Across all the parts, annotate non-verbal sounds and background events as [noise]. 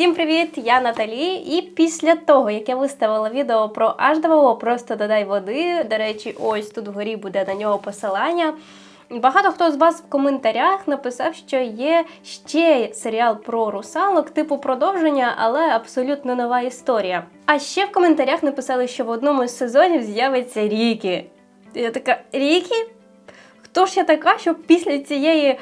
Всім привіт! Я Наталі. І після того, як я виставила відео про H2O, просто додай води. До речі, ось тут вгорі буде на нього посилання. Багато хто з вас в коментарях написав, що є ще серіал про русалок, типу продовження, але абсолютно нова історія. А ще в коментарях написали, що в одному з сезонів з'явиться Рікі. Я така Рікі? Хто ж я така, щоб після цієї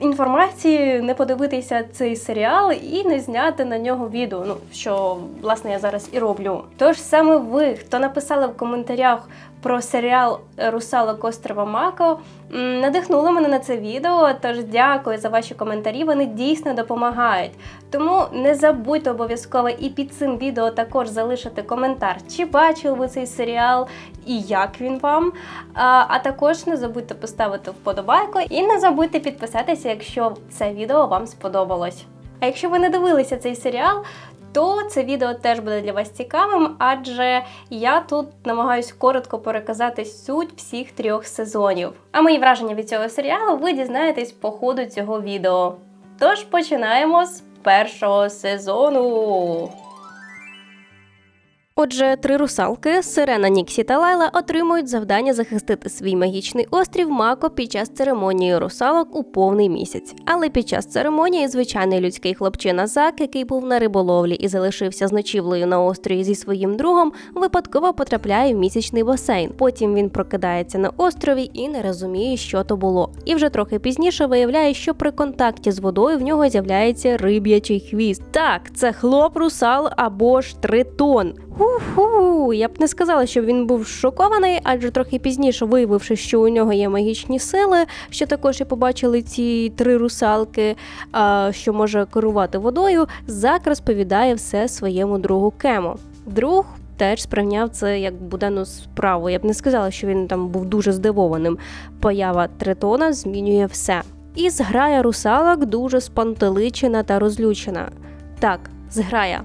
інформації не подивитися цей серіал і не зняти на нього відео? Ну, що власне я зараз і роблю. Тож саме ви, хто написали в коментарях про серіал Русалок острова Мако, надихнули мене на це відео. Тож дякую за ваші коментарі. Вони дійсно допомагають. Тому не забудьте обов'язково і під цим відео також залишити коментар, чи бачили ви цей серіал і як він вам. А, а також не забудьте поставити вподобайку і не забудьте підписатися, якщо це відео вам сподобалось. А якщо ви не дивилися цей серіал, то це відео теж буде для вас цікавим, адже я тут намагаюсь коротко переказати суть всіх трьох сезонів. А мої враження від цього серіалу ви дізнаєтесь по ходу цього відео. Тож починаємо з першого сезону. Отже, три русалки Сирена, Ніксі та Лайла отримують завдання захистити свій магічний острів Мако під час церемонії русалок у повний місяць. Але під час церемонії звичайний людський хлопчина Зак, який був на риболовлі і залишився з ночівлею на острові зі своїм другом, випадково потрапляє в місячний басейн. Потім він прокидається на острові і не розуміє, що то було. І вже трохи пізніше виявляє, що при контакті з водою в нього з'являється риб'ячий хвіст. Так, це хлоп русал або ж тритон. Ху-ху, я б не сказала, що він був шокований, адже трохи пізніше, виявивши, що у нього є магічні сили, що також і побачили ці три русалки, що може керувати водою, Зак розповідає все своєму другу Кему. Друг теж сприйняв це як буденну справу. Я б не сказала, що він там був дуже здивованим. Поява тритона змінює все. І зграя русалок дуже спантеличена та розлючена. Так, зграя.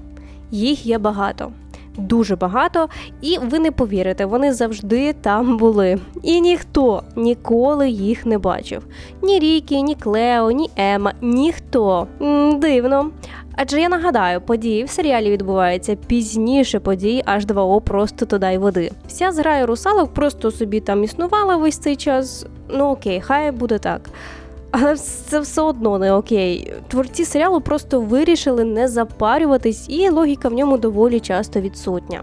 Їх є багато дуже багато, і ви не повірите, вони завжди там були. І ніхто ніколи їх не бачив. Ні Рікі, ні Клео, ні Ема, ніхто. Дивно. Адже я нагадаю, події в серіалі відбуваються пізніше подій аж 2О просто туди й води. Вся зграя русалок просто собі там існувала весь цей час. Ну окей, хай буде так. Але це все одно не окей. Творці серіалу просто вирішили не запарюватись, і логіка в ньому доволі часто відсутня.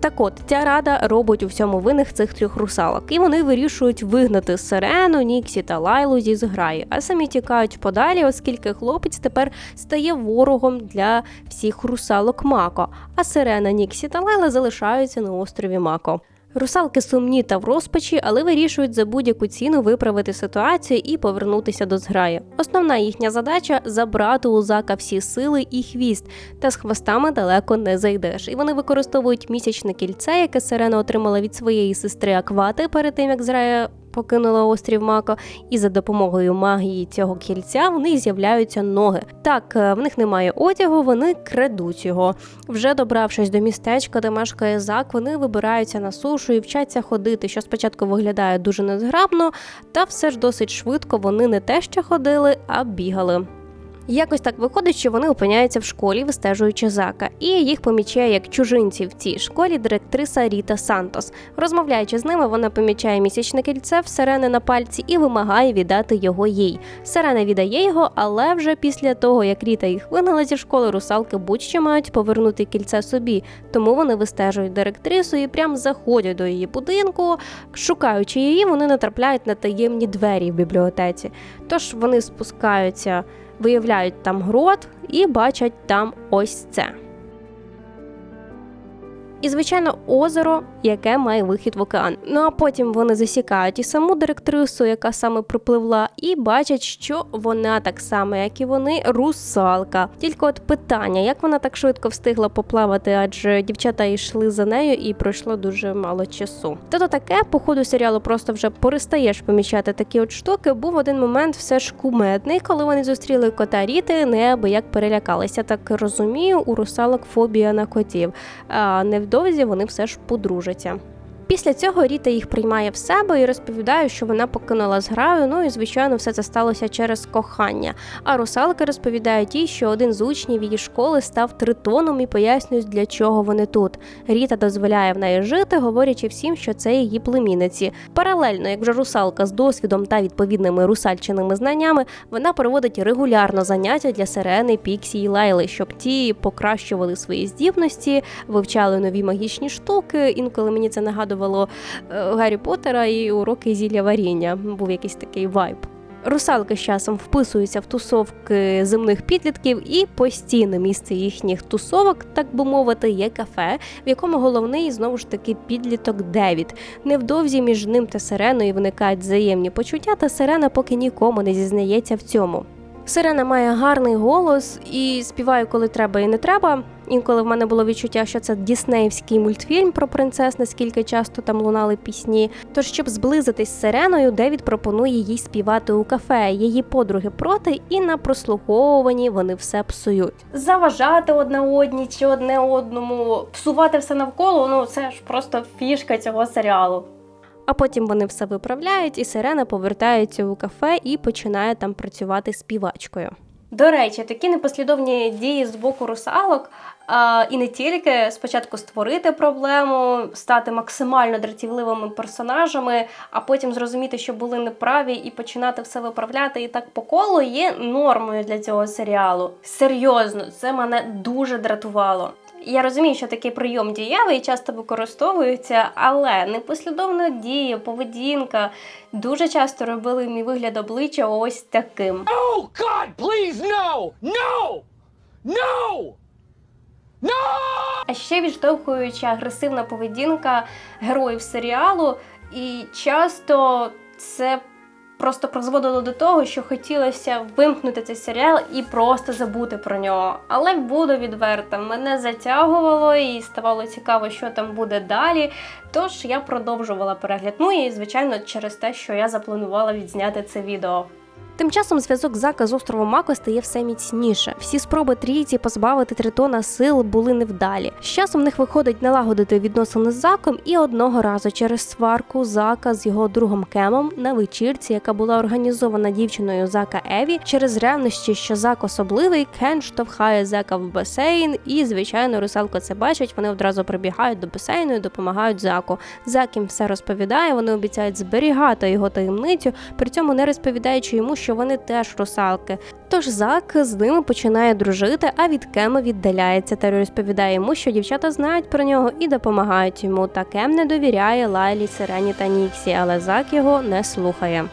Так от, ця рада робить у всьому винних цих трьох русалок, і вони вирішують вигнати Сирену, Ніксі та Лайлу зі зграї, а самі тікають подалі, оскільки хлопець тепер стає ворогом для всіх русалок Мако, а Сирена, Ніксі та Лайла залишаються на острові Мако. Русалки сумні та в розпачі, але вирішують за будь-яку ціну виправити ситуацію і повернутися до зграї. Основна їхня задача забрати у зака всі сили і хвіст, та з хвостами далеко не зайдеш. І вони використовують місячне кільце, яке Сирена отримала від своєї сестри Аквати перед тим, як зграя покинула острів Мако, і за допомогою магії цього кільця в них з'являються ноги. Так, е, в них немає одягу, вони крадуть його. Вже добравшись до містечка, де мешкає зак, вони вибираються на сушу і вчаться ходити, що спочатку виглядає дуже незграбно, та все ж досить швидко вони не те, що ходили, а бігали. Якось так виходить, що вони опиняються в школі, вистежуючи зака, і їх помічає як чужинців в цій школі директриса Ріта Сантос. Розмовляючи з ними, вона помічає місячне кільце в сирени на пальці і вимагає віддати його їй. Сирена віддає його, але вже після того, як Ріта їх вигнала зі школи, русалки будь-що мають повернути кільце собі. Тому вони вистежують директрису і прям заходять до її будинку. Шукаючи її, вони натрапляють на таємні двері в бібліотеці. Тож вони спускаються виявляють там грот і бачать там ось це. І, звичайно, озеро, яке має вихід в океан. Ну а потім вони засікають і саму директрису, яка саме припливла, і бачать, що вона так само, як і вони, русалка. Тільки от питання, як вона так швидко встигла поплавати, адже дівчата йшли за нею і пройшло дуже мало часу. Та то таке, по ходу серіалу просто вже перестаєш помічати такі от штуки. Був один момент все ж кумедний, коли вони зустріли кота Ріти, неабияк перелякалися. Так розумію, у русалок фобія на котів. А не невдовзі вони все ж подружаться. Після цього Ріта їх приймає в себе і розповідає, що вона покинула зграю. Ну і звичайно, все це сталося через кохання. А русалки розповідають їй, що один з учнів її школи став тритоном і пояснюють, для чого вони тут. Ріта дозволяє в неї жити, говорячи всім, що це її племінниці. Паралельно, як вже русалка з досвідом та відповідними русальчиними знаннями, вона проводить регулярно заняття для сирени, Піксі і Лайли, щоб ті покращували свої здібності, вивчали нові магічні штуки. Інколи мені це нагадувало е, Гаррі Поттера і уроки зілля варіння. Був якийсь такий вайб. Русалки з часом вписуються в тусовки земних підлітків, і постійне місце їхніх тусовок, так би мовити, є кафе, в якому головний знову ж таки підліток Девід. Невдовзі між ним та сиреною виникають взаємні почуття, та сирена поки нікому не зізнається в цьому. Сирена має гарний голос і співає, коли треба і не треба. Інколи в мене було відчуття, що це діснеївський мультфільм про принцес, наскільки часто там лунали пісні. Тож, щоб зблизитись з сиреною, Девід пропонує їй співати у кафе. Її подруги проти, і на прослуховуванні вони все псують. Заважати одне одній чи одне одному, псувати все навколо. Ну це ж просто фішка цього серіалу. А потім вони все виправляють, і сирена повертається у кафе і починає там працювати співачкою. До речі, такі непослідовні дії з боку русалок, і не тільки спочатку створити проблему, стати максимально дратівливими персонажами, а потім зрозуміти, що були неправі, і починати все виправляти і так по колу є нормою для цього серіалу. Серйозно, це мене дуже дратувало. Я розумію, що такий прийом дієвий часто використовується, але непослідовна дія, поведінка дуже часто робили мій вигляд обличчя ось таким. Oh, God, please, no! No! No! No! А ще відштовхуюча агресивна поведінка героїв серіалу, і часто це просто призводило до того, що хотілося вимкнути цей серіал і просто забути про нього. Але буду відверта, мене затягувало і ставало цікаво, що там буде далі. Тож я продовжувала перегляд. Ну і звичайно, через те, що я запланувала відзняти це відео. Тим часом зв'язок Зака з островом Мако стає все міцніше. Всі спроби трійці позбавити Тритона сил були невдалі. З часом в них виходить налагодити відносини з Заком, і одного разу через сварку Зака з його другом Кемом на вечірці, яка була організована дівчиною Зака Еві, через ревнощі, що Зак особливий, Кен штовхає Зака в басейн, і звичайно, русалка це бачить. Вони одразу прибігають до басейну і допомагають Заку. Зак їм все розповідає. Вони обіцяють зберігати його таємницю, при цьому не розповідаючи йому, що вони теж русалки. Тож Зак з ними починає дружити, а від Кема віддаляється та розповідає йому, що дівчата знають про нього і допомагають йому. Та Кем не довіряє Лайлі, Сирені та Ніксі, але Зак його не слухає.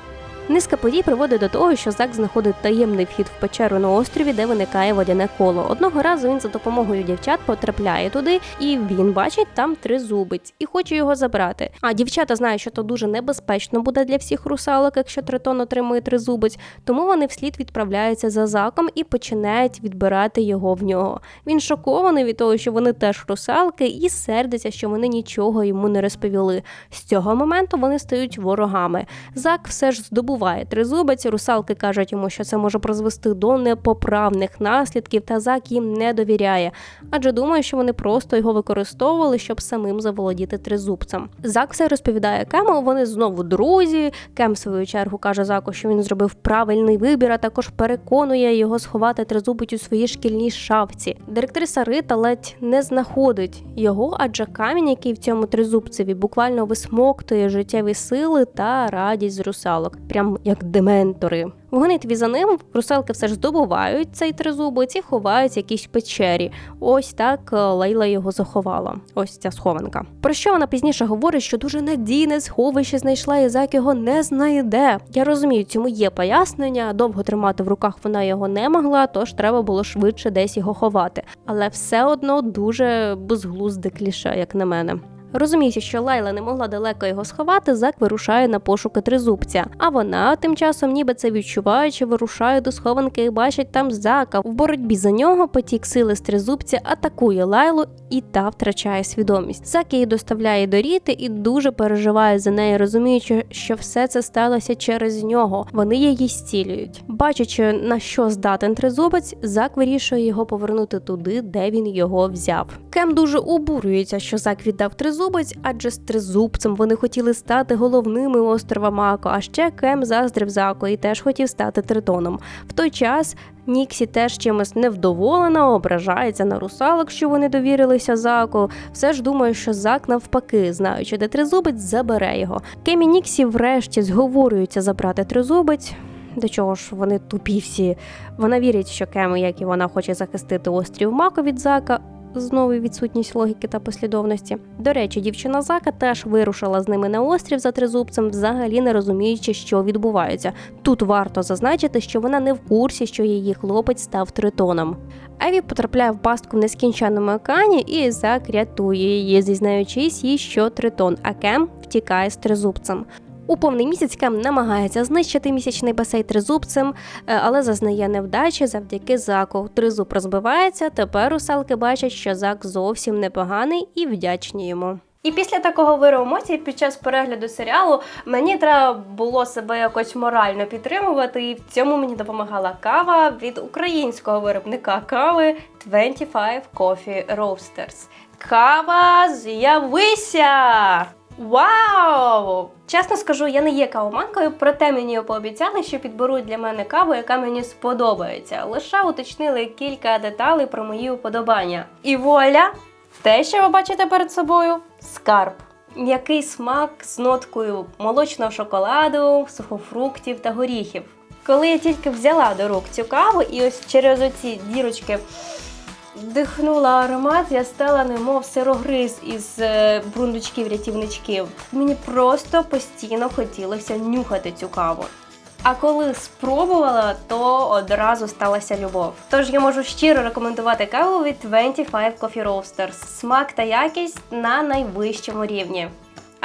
Низка подій приводить до того, що Зак знаходить таємний вхід в печеру на острові, де виникає водяне коло. Одного разу він за допомогою дівчат потрапляє туди, і він бачить там тризубець і хоче його забрати. А дівчата знають, що то дуже небезпечно буде для всіх русалок, якщо тритон отримує тризубець, тому вони вслід відправляються за заком і починають відбирати його в нього. Він шокований від того, що вони теж русалки, і сердиться, що вони нічого йому не розповіли. З цього моменту вони стають ворогами. Зак все ж здобув буває тризубець. Русалки кажуть йому, що це може призвести до непоправних наслідків, та Зак їм не довіряє, адже думає, що вони просто його використовували, щоб самим заволодіти тризубцем. Зак все розповідає Кему. Вони знову друзі. Кем в свою чергу каже Заку, що він зробив правильний вибір, а також переконує його сховати тризубець у своїй шкільній шафці. Директриса Рита ледь не знаходить його, адже камінь, який в цьому тризубцеві, буквально висмоктує життєві сили та радість з русалок. Прям прям як дементори. В гонитві за ним русалки все ж здобувають цей тризубець і ховають якісь печері. Ось так е, Лейла його заховала. Ось ця схованка. Про що вона пізніше говорить, що дуже надійне сховище знайшла, і Зак його не знайде. Я розумію, цьому є пояснення. Довго тримати в руках вона його не могла, тож треба було швидше десь його ховати. Але все одно дуже безглузде кліше, як на мене. Розуміючи, що Лайла не могла далеко його сховати, Зак вирушає на пошуки тризубця. А вона тим часом, ніби це відчуваючи, вирушає до схованки і бачить там зака. В боротьбі за нього потік сили з тризубця атакує Лайлу, і та втрачає свідомість. Зак її доставляє до Ріти і дуже переживає за неї, розуміючи, що все це сталося через нього. Вони її зцілюють. Бачачи на що здатен тризубець, Зак вирішує його повернути туди, де він його взяв. Кем дуже обурюється, що Зак віддав тризуб тризубець, адже з тризубцем вони хотіли стати головними острова Мако. А ще Кем заздрив Зако і теж хотів стати тритоном. В той час Ніксі теж чимось невдоволена, ображається на русалок, що вони довірилися Заку. Все ж думає, що Зак навпаки, знаючи, де тризубець, забере його. Кем і Ніксі врешті зговорюються забрати тризубець. До чого ж вони тупі всі. Вона вірить, що Кем, як і вона, хоче захистити острів Мако від Зака. Знову відсутність логіки та послідовності. До речі, дівчина Зака теж вирушила з ними на острів за тризубцем, взагалі не розуміючи, що відбувається. Тут варто зазначити, що вона не в курсі, що її хлопець став тритоном. Еві потрапляє в пастку в нескінченному океані, і Зак рятує її, зізнаючись їй, що тритон, а Кем втікає з тризубцем. У повний місяць Кем намагається знищити місячний басейн тризубцем, е, але зазнає невдачі завдяки заку. Тризуб розбивається. Тепер русалки бачать, що зак зовсім непоганий і вдячні йому. І після такого виру емоцій під час перегляду серіалу мені треба було себе якось морально підтримувати, і в цьому мені допомагала кава від українського виробника кави 25 Coffee Roasters. Кава, з'явися! Вау! Чесно скажу, я не є кавоманкою, проте мені пообіцяли, що підберуть для мене каву, яка мені сподобається. Лише уточнили кілька деталей про мої уподобання. І вуаля! Те, що ви бачите перед собою скарб. М'який смак з ноткою молочного шоколаду, сухофруктів та горіхів. Коли я тільки взяла до рук цю каву і ось через оці дірочки Вдихнула аромат, я стала немов сирогриз із е, бурундучків-рятівничків. Мені просто постійно хотілося нюхати цю каву. А коли спробувала, то одразу сталася любов. Тож я можу щиро рекомендувати каву від 25 Coffee Roasters. Смак та якість на найвищому рівні.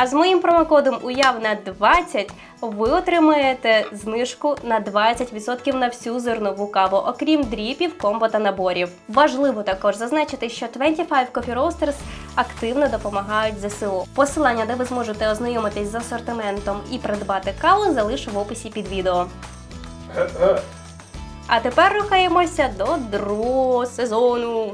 А з моїм промокодом уявна 20 ви отримаєте знижку на 20% на всю зернову каву, окрім дріпів, комбо та наборів. Важливо також зазначити, що 25 Coffee Roasters активно допомагають ЗСУ. Посилання, де ви зможете ознайомитись з асортиментом і придбати каву, залишу в описі під відео. А тепер рухаємося до другого сезону.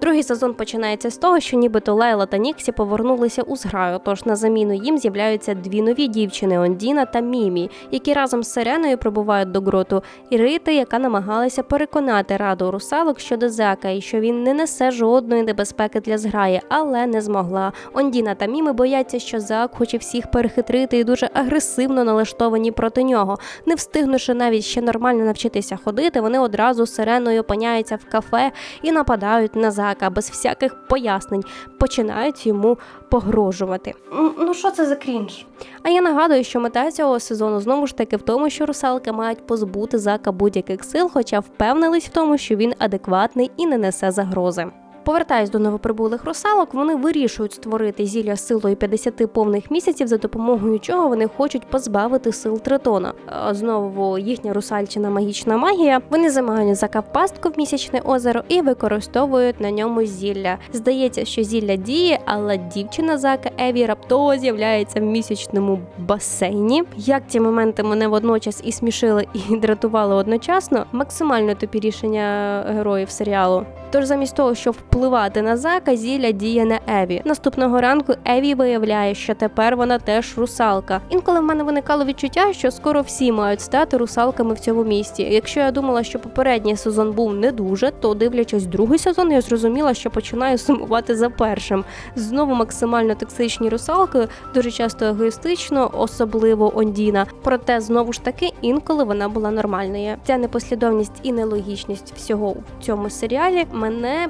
Другий сезон починається з того, що нібито Лайла та Ніксі повернулися у зграю. Тож на заміну їм з'являються дві нові дівчини Ондіна та Мімі, які разом з Сиреною прибувають до гроту Ірити, яка намагалася переконати раду русалок щодо Зака і що він не несе жодної небезпеки для зграї, але не змогла. Ондіна та Мімі бояться, що Зак хоче всіх перехитрити і дуже агресивно налаштовані проти нього. Не встигнувши навіть ще нормально навчитися ходити, вони одразу з Сиреною опиняються в кафе і нападають на Зака без всяких пояснень, починають йому погрожувати. Ну що це за крінж? А я нагадую, що мета цього сезону знову ж таки в тому, що русалки мають позбути зака будь-яких сил, хоча впевнились в тому, що він адекватний і не несе загрози. Повертаясь до новоприбулих русалок, вони вирішують створити зілля силою 50 повних місяців, за допомогою чого вони хочуть позбавити сил тритона. Знову їхня русальчина магічна магія. Вони замагають зака в місячне озеро і використовують на ньому зілля. Здається, що зілля діє, але дівчина зака Еві раптово з'являється в місячному басейні. Як ці моменти мене водночас і смішили, і дратували одночасно, максимально тупі рішення героїв серіалу. Тож замість того, щоб впливати на Зака, зілля діє на Еві. Наступного ранку Еві виявляє, що тепер вона теж русалка. Інколи в мене виникало відчуття, що скоро всі мають стати русалками в цьому місті. Якщо я думала, що попередній сезон був не дуже, то дивлячись другий сезон, я зрозуміла, що починаю сумувати за першим. Знову максимально токсичні русалки, дуже часто егоїстично, особливо Ондіна. Проте знову ж таки інколи вона була нормальною. Ця непослідовність і нелогічність всього в цьому серіалі мене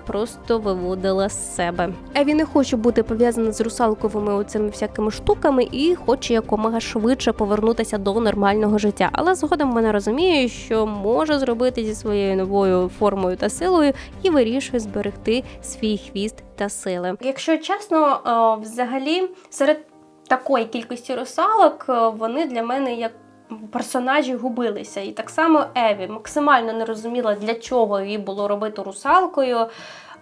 просто виводила з себе. Еві не хоче бути пов'язана з русалковими оцими всякими штуками і хоче якомога швидше повернутися до нормального життя. Але згодом вона розуміє, що може зробити зі своєю новою формою та силою і вирішує зберегти свій хвіст та сили. Якщо чесно, е, взагалі серед такої кількості русалок е, вони для мене як персонажі губилися. І так само Еві максимально не розуміла, для чого їй було робити русалкою.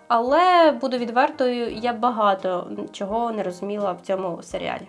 Але буду відвертою, я багато чого не розуміла в цьому серіалі.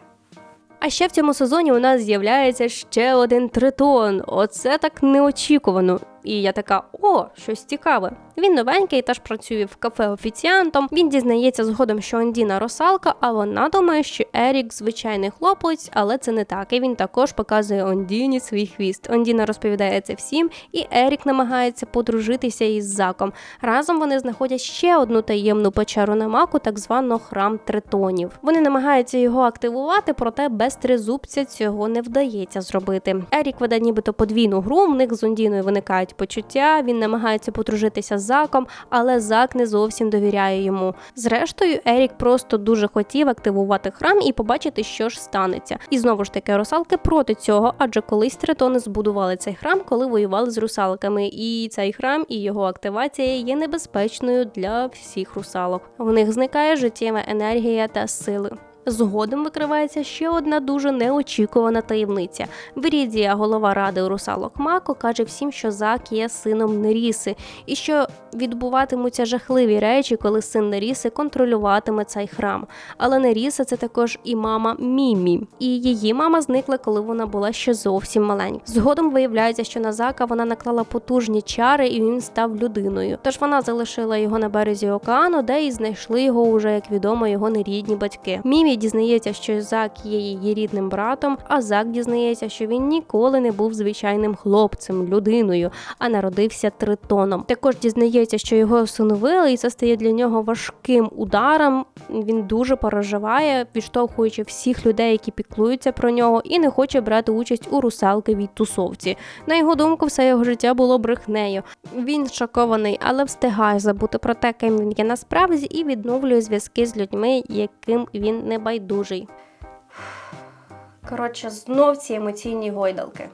А ще в цьому сезоні у нас з'являється ще один тритон. Оце так неочікувано. І я така: о, щось цікаве. Він новенький, теж працює в кафе офіціантом. Він дізнається згодом, що Ондіна русалка, а вона думає, що Ерік звичайний хлопець, але це не так. І він також показує Ондіні свій хвіст. Ондіна розповідає це всім, і Ерік намагається подружитися із Заком. Разом вони знаходять ще одну таємну печеру на маку, так звану храм тритонів. Вони намагаються його активувати, проте без тризубця цього не вдається зробити. Ерік веде нібито подвійну гру. В них з Ондіною виникають почуття. Він намагається подружитися з Заком, але Зак не зовсім довіряє йому. Зрештою, Ерік просто дуже хотів активувати храм і побачити, що ж станеться. І знову ж таки, русалки проти цього, адже колись тритони збудували цей храм, коли воювали з русалками. І цей храм і його активація є небезпечною для всіх русалок. В них зникає життєва енергія та сили. Згодом викривається ще одна дуже неочікувана таємниця. Вірідія, голова ради русалок Мако, каже всім, що Зак є сином Неріси, і що відбуватимуться жахливі речі, коли син Неріси контролюватиме цей храм. Але Неріса це також і мама Мімі. І її мама зникла, коли вона була ще зовсім маленька. Згодом виявляється, що на Зака вона наклала потужні чари, і він став людиною. Тож вона залишила його на березі океану, де і знайшли його уже, як відомо, його нерідні батьки. Мімі дізнається, що Зак є її рідним братом, а Зак дізнається, що він ніколи не був звичайним хлопцем, людиною, а народився тритоном. Також дізнається, що його усиновили, і це стає для нього важким ударом. Він дуже переживає, відштовхуючи всіх людей, які піклуються про нього, і не хоче брати участь у русалковій тусовці. На його думку, все його життя було брехнею. Він шокований, але встигає забути про те, ким він є насправді, і відновлює зв'язки з людьми, яким він не байдужий. Коротше, знов ці емоційні гойдалки.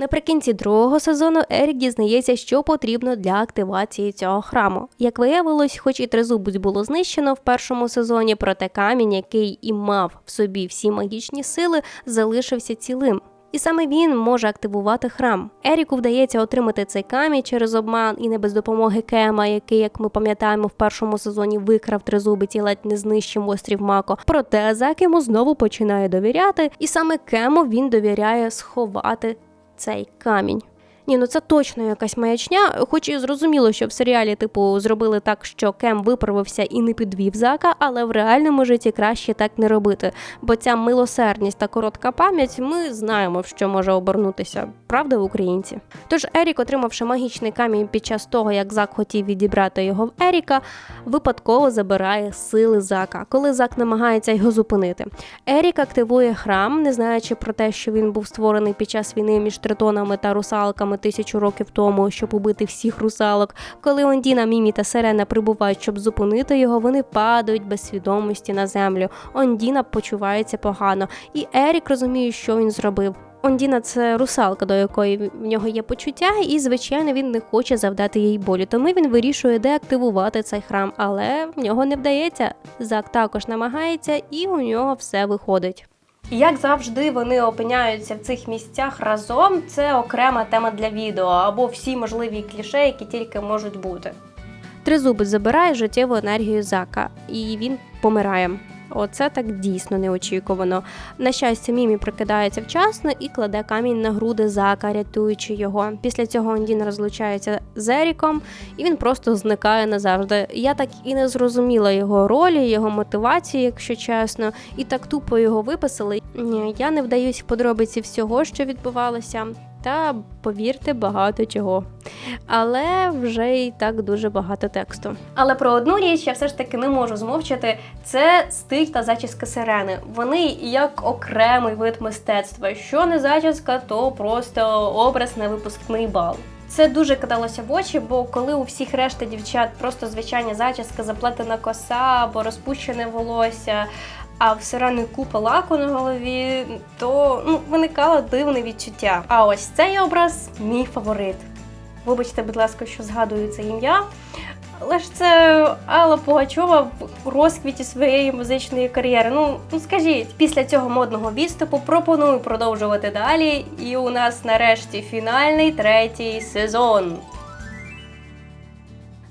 Наприкінці другого сезону Ерік дізнається, що потрібно для активації цього храму. Як виявилось, хоч і тризубець було знищено в першому сезоні, проте камінь, який і мав в собі всі магічні сили, залишився цілим. І саме він може активувати храм. Еріку вдається отримати цей камінь через обман і не без допомоги Кема, який, як ми пам'ятаємо, в першому сезоні викрав тризубець і ледь не знищив острів Мако. Проте Зак йому знову починає довіряти, і саме Кему він довіряє сховати цей камінь. Ні, ну це точно якась маячня, хоч і зрозуміло, що в серіалі, типу, зробили так, що Кем виправився і не підвів зака, але в реальному житті краще так не робити. Бо ця милосердність та коротка пам'ять, ми знаємо, що може обернутися, правда, українці? Тож Ерік, отримавши магічний камінь під час того, як Зак хотів відібрати його в Еріка, випадково забирає сили Зака, коли Зак намагається його зупинити. Ерік активує храм, не знаючи про те, що він був створений під час війни між тритонами та русалками тисячу років тому, щоб убити всіх русалок. Коли Ондіна, Мімі та Сирена прибувають, щоб зупинити його, вони падають без свідомості на землю. Ондіна почувається погано, і Ерік розуміє, що він зробив. Ондіна це русалка, до якої в нього є почуття, і звичайно він не хоче завдати їй болю. Тому він вирішує деактивувати цей храм, але в нього не вдається. Зак також намагається, і у нього все виходить. Як завжди, вони опиняються в цих місцях разом. Це окрема тема для відео або всі можливі кліше, які тільки можуть бути. Тризубець забирає життєву енергію Зака, і він помирає. Оце так дійсно неочікувано. На щастя, Мімі прикидається вчасно і кладе камінь на груди Зака, рятуючи його. Після цього Ондін розлучається з Еріком, і він просто зникає назавжди. Я так і не зрозуміла його ролі, його мотивації, якщо чесно, і так тупо його виписали. Я не вдаюсь в подробиці всього, що відбувалося. Та повірте, багато чого. Але вже і так дуже багато тексту. Але про одну річ я все ж таки не можу змовчати: це стиль та зачіска сирени. Вони як окремий вид мистецтва. Що не зачіска, то просто образ на випускний бал. Це дуже кидалося в очі, бо коли у всіх решта дівчат просто звичайна зачіска, заплетена коса або розпущене волосся, а в сирени купа лаку на голові, то ну, виникало дивне відчуття. А ось цей образ мій фаворит. Вибачте, будь ласка, що згадую це ім'я. Але це Алла Пугачова в розквіті своєї музичної кар'єри. Ну, ну скажіть, після цього модного відступу пропоную продовжувати далі. І у нас нарешті фінальний третій сезон.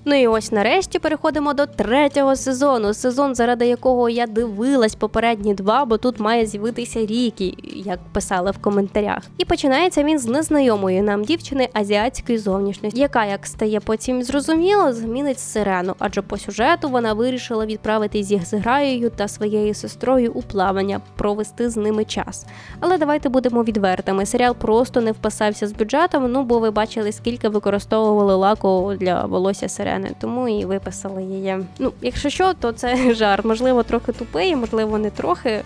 Ну і ось нарешті переходимо до третього сезону. Сезон, заради якого я дивилась попередні два, бо тут має з'явитися Рікі, як писали в коментарях. І починається він з незнайомої нам дівчини азіатської зовнішності, яка, як стає потім зрозуміло, змінить сирену, адже по сюжету вона вирішила відправити зі з Граєю та своєю сестрою у плавання, провести з ними час. Але давайте будемо відвертими. Серіал просто не вписався з бюджетом. Ну бо ви бачили, скільки використовували лаку для волосся сирени, тому і виписали її. Ну, якщо що, то це [laughs] жарт. Можливо, трохи тупий, можливо, не трохи.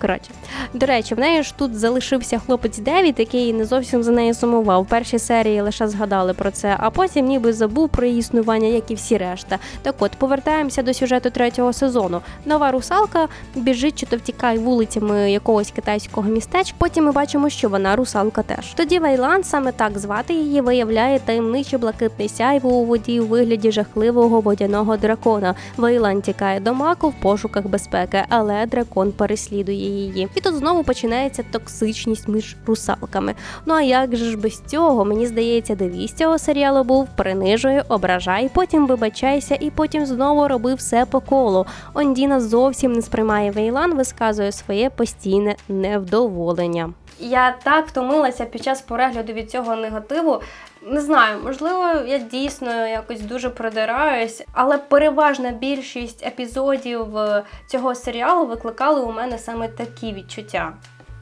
Коротше, до речі, в неї ж тут залишився хлопець Девід, який не зовсім за нею сумував. В першій серії лише згадали про це, а потім ніби забув про її існування, як і всі решта. Так от, повертаємося до сюжету третього сезону. Нова русалка біжить чи то втікає вулицями якогось китайського містечка. Потім ми бачимо, що вона русалка теж. Тоді Вейлан, саме так звати її, виявляє таємниче блакитне сяйво у воді у вигляді жахливого водяного дракона. Вейлан тікає до маку в пошуках безпеки, але дракон переслідує її. І тут знову починається токсичність між русалками. Ну а як же ж без цього? Мені здається, девіз цього серіалу був принижує, ображай, потім вибачайся, і потім знову роби все по колу. Ондіна зовсім не сприймає Вейлан, висказує своє постійне невдоволення. Я так втомилася під час перегляду від цього негативу. Не знаю, можливо, я дійсно якось дуже придираюсь, але переважна більшість епізодів е, цього серіалу викликали у мене саме такі відчуття.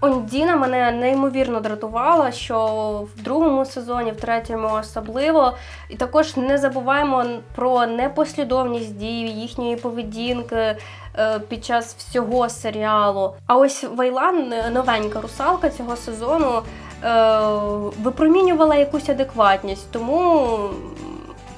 Ондіна мене неймовірно дратувала, що в другому сезоні, в третьому особливо. І також не забуваємо про непослідовність дій їхньої поведінки е, під час всього серіалу. А ось Вайлан, новенька русалка цього сезону, випромінювала якусь адекватність, тому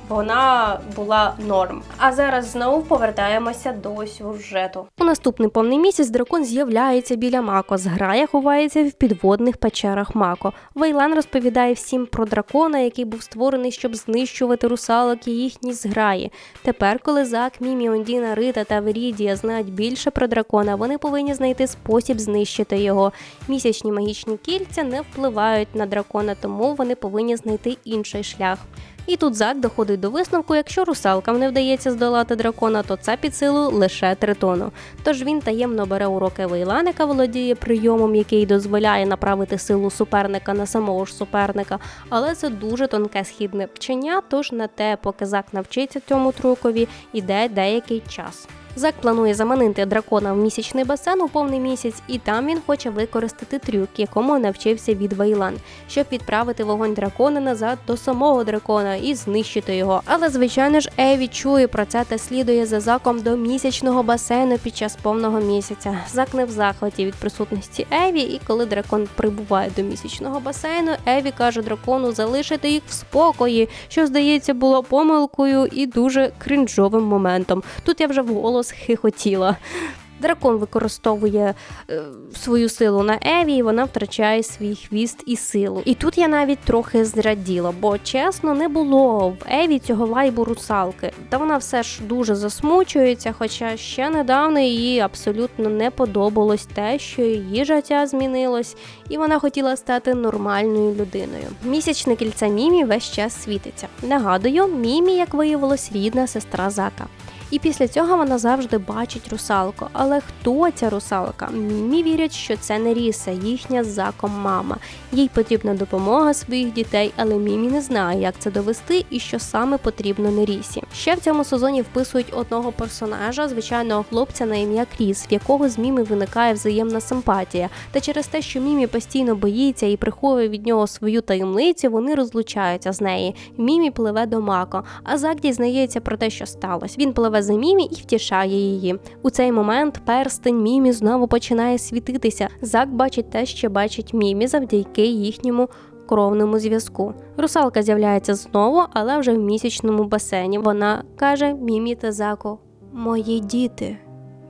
вона була норм. А зараз знову повертаємося до сюжету. У наступний повний місяць дракон з'являється біля Мако. Зграя ховається в підводних печерах Мако. Вейлан розповідає всім про дракона, який був створений, щоб знищувати русалок і їхні зграї. Тепер, коли Зак, Мімі, Ондіна, Рита та Верідія знають більше про дракона, вони повинні знайти спосіб знищити його. Місячні магічні кільця не впливають на дракона, тому вони повинні знайти інший шлях. І тут Зак доходить до висновку, якщо русалкам не вдається здолати дракона, то це під силу лише тритону. Тож він таємно бере уроки Вейланика, володіє прийомом, який дозволяє направити силу суперника на самого ж суперника. Але це дуже тонке східне вчення, тож на те, поки Зак навчиться цьому трукові, іде деякий час. Зак планує заманити дракона в місячний басейн у повний місяць, і там він хоче використати трюк, якому навчився від Вейлан, щоб відправити вогонь дракона назад до самого дракона і знищити його. Але звичайно ж, Еві чує про це та слідує за заком до місячного басейну під час повного місяця. Зак не в захваті від присутності Еві, і коли дракон прибуває до місячного басейну, Еві каже дракону залишити їх в спокої, що здається було помилкою і дуже крінжовим моментом. Тут я вже вголос хихотіла. Дракон використовує е, свою силу на Еві, і вона втрачає свій хвіст і силу. І тут я навіть трохи зраділа, бо чесно не було в Еві цього вайбу русалки. Та вона все ж дуже засмучується, хоча ще недавно їй абсолютно не подобалось те, що її життя змінилось, і вона хотіла стати нормальною людиною. Місячне кільце Мімі весь час світиться. Нагадую, Мімі, як виявилось, рідна сестра Зака. І після цього вона завжди бачить русалку. Але хто ця русалка? Мімі вірять, що це не Ріса, їхня заком мама. Їй потрібна допомога своїх дітей, але Мімі не знає, як це довести і що саме потрібно Нерісі. Ще в цьому сезоні вписують одного персонажа, звичайного хлопця на ім'я Кріс, в якого з Мімі виникає взаємна симпатія. Та через те, що Мімі постійно боїться і приховує від нього свою таємницю, вони розлучаються з неї. Мімі пливе до Мако, а Зак дізнається про те, що сталося. Він пливе за Мімі і втішає її. У цей момент перстень Мімі знову починає світитися. Зак бачить те, що бачить Мімі завдяки їхньому. Кровному зв'язку. Русалка з'являється знову, але вже в місячному басейні. Вона каже Мімі та Заку Мої діти.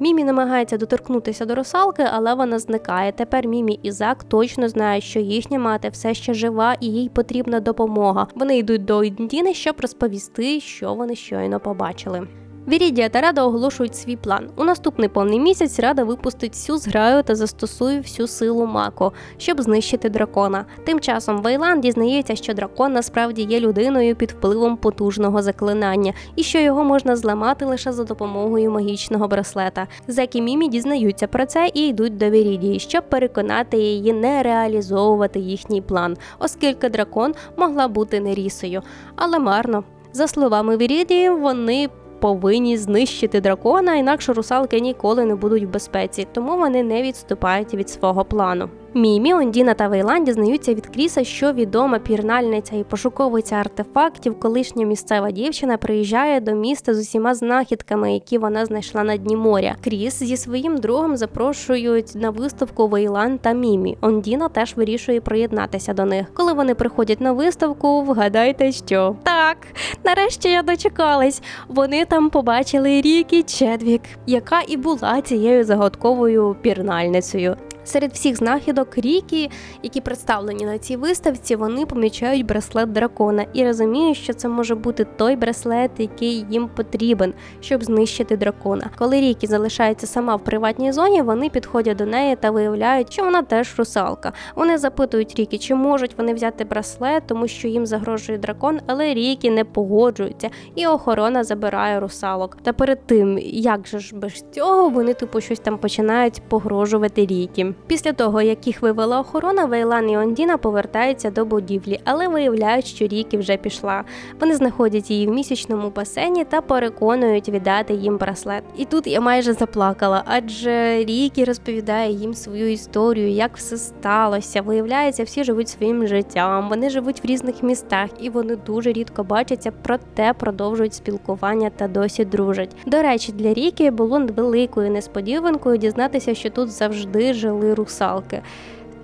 Мімі намагається доторкнутися до русалки, але вона зникає. Тепер Мімі і Зак точно знають, що їхня мати все ще жива і їй потрібна допомога. Вони йдуть до Індіни, щоб розповісти, що вони щойно побачили. Вірідія та Рада оголошують свій план. У наступний повний місяць Рада випустить всю зграю та застосує всю силу Мако, щоб знищити дракона. Тим часом Вейлан дізнається, що дракон насправді є людиною під впливом потужного заклинання, і що його можна зламати лише за допомогою магічного браслета. Зек і Мімі дізнаються про це і йдуть до Вірідії, щоб переконати її не реалізовувати їхній план, оскільки дракон могла бути Нерісою. Але марно. За словами Вірідії, вони повинні знищити дракона, інакше русалки ніколи не будуть в безпеці, тому вони не відступають від свого плану. Мімі, Ондіна та Вейлан дізнаються від Кріса, що відома пірнальниця і пошуковиця артефактів, колишня місцева дівчина приїжджає до міста з усіма знахідками, які вона знайшла на дні моря. Кріс зі своїм другом запрошують на виставку Вейлан та Мімі. Ондіна теж вирішує приєднатися до них. Коли вони приходять на виставку, вгадайте, що так, нарешті я дочекалась. Вони там побачили Рікі Чедвік, яка і була цією загадковою пірнальницею. Серед всіх знахідок Рікі, які представлені на цій виставці, вони помічають браслет дракона і розуміють, що це може бути той браслет, який їм потрібен, щоб знищити дракона. Коли Рікі залишається сама в приватній зоні, вони підходять до неї та виявляють, що вона теж русалка. Вони запитують Рікі, чи можуть вони взяти браслет, тому що їм загрожує дракон, але Рікі не погоджується, і охорона забирає русалок. Та перед тим, як же ж без цього, вони типу щось там починають погрожувати Рікі. Після того, як їх вивела охорона, Вейлан і Ондіна повертаються до будівлі, але виявляють, що Рікі вже пішла. Вони знаходять її в місячному басейні та переконують віддати їм браслет. І тут я майже заплакала, адже Рікі розповідає їм свою історію, як все сталося. Виявляється, всі живуть своїм життям, вони живуть в різних містах і вони дуже рідко бачаться, проте продовжують спілкування та досі дружать. До речі, для Рікі було великою несподіванкою дізнатися, що тут завжди жили русалки.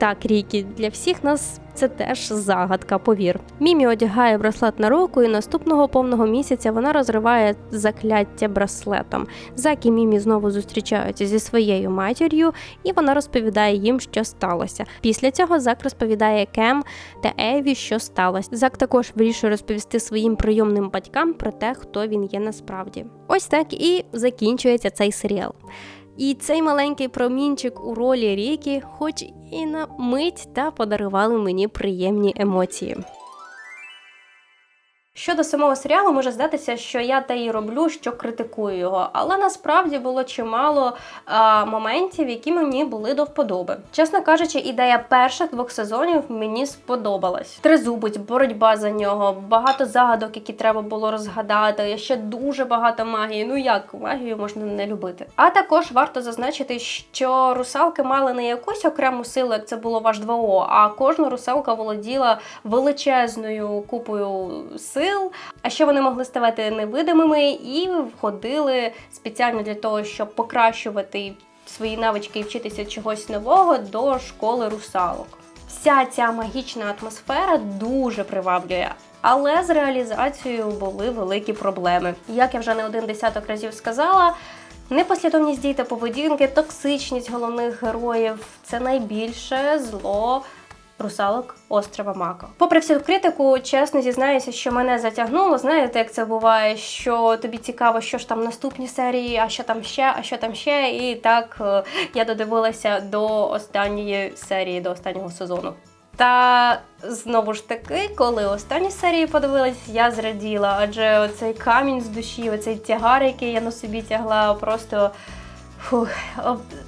Так, Рікі, для всіх нас це теж загадка, повір. Мімі одягає браслет на руку, і наступного повного місяця вона розриває закляття браслетом. Зак і Мімі знову зустрічаються зі своєю матір'ю, і вона розповідає їм, що сталося. Після цього Зак розповідає Кем та Еві, що сталося. Зак також вирішує розповісти своїм прийомним батькам про те, хто він є насправді. Ось так і закінчується цей серіал. І цей маленький промінчик у ролі ріки, хоч і на мить, та подарували мені приємні емоції. Щодо самого серіалу, може здатися, що я те і роблю, що критикую його, але насправді було чимало а, моментів, які мені були до вподоби. Чесно кажучи, ідея перших двох сезонів мені сподобалась. Тризубець, боротьба за нього, багато загадок, які треба було розгадати. Ще дуже багато магії. Ну як магію можна не любити. А також варто зазначити, що русалки мали не якусь окрему силу, як це було в H2O, а кожна русалка володіла величезною купою сил. А ще вони могли ставати невидимими і входили спеціально для того, щоб покращувати свої навички і вчитися чогось нового до школи русалок. Вся ця магічна атмосфера дуже приваблює. Але з реалізацією були великі проблеми. Як я вже не один десяток разів сказала, непослідовність дій та поведінки, токсичність головних героїв це найбільше зло русалок острова Мако. Попри всю критику, чесно зізнаюся, що мене затягнуло. Знаєте, як це буває, що тобі цікаво, що ж там наступні серії, а що там ще, а що там ще. І так е, я додивилася до останньої серії, до останнього сезону. Та знову ж таки, коли останні серії подивилась, я зраділа, адже оцей камінь з душі, оцей тягар, який я на собі тягла, просто фух,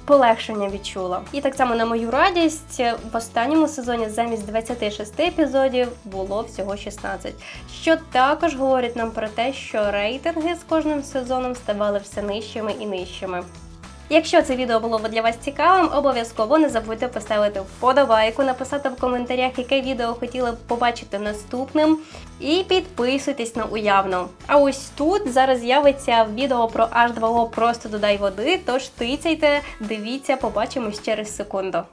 полегшення відчула. І так само на мою радість в останньому сезоні замість 26 епізодів було всього 16, що також говорить нам про те, що рейтинги з кожним сезоном ставали все нижчими і нижчими. Якщо це відео було для вас цікавим, обов'язково не забудьте поставити вподобайку, написати в коментарях, яке відео хотіли б побачити наступним. І підписуйтесь на уявно. А ось тут зараз з'явиться відео про H2O просто додай води, тож тицяйте, дивіться, побачимось через секунду.